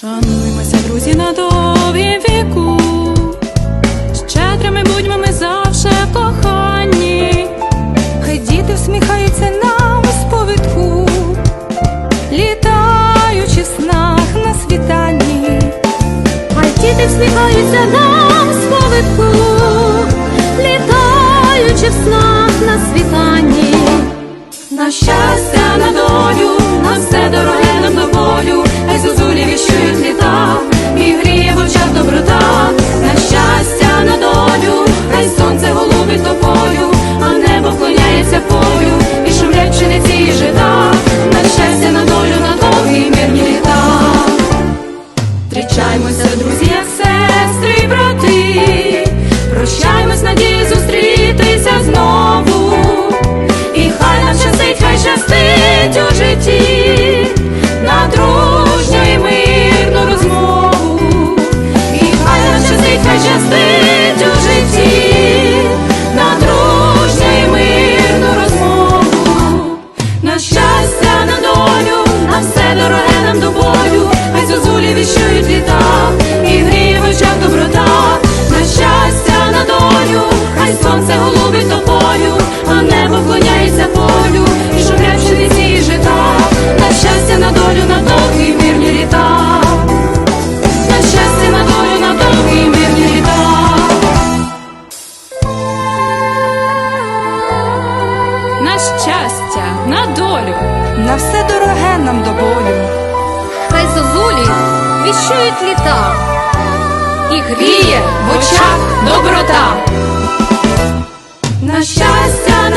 Шануймося, друзі, на довгім віку, щедрими будьмо ми завше в коханні, хай діти всміхаються нам з повідку, літаючи в снах на світанні, хай діти всміхаються нам. щастя, на долю, на все дороге нам до болю. Хай зозулі віщують літа, і гріє в очах доброта. На щастя.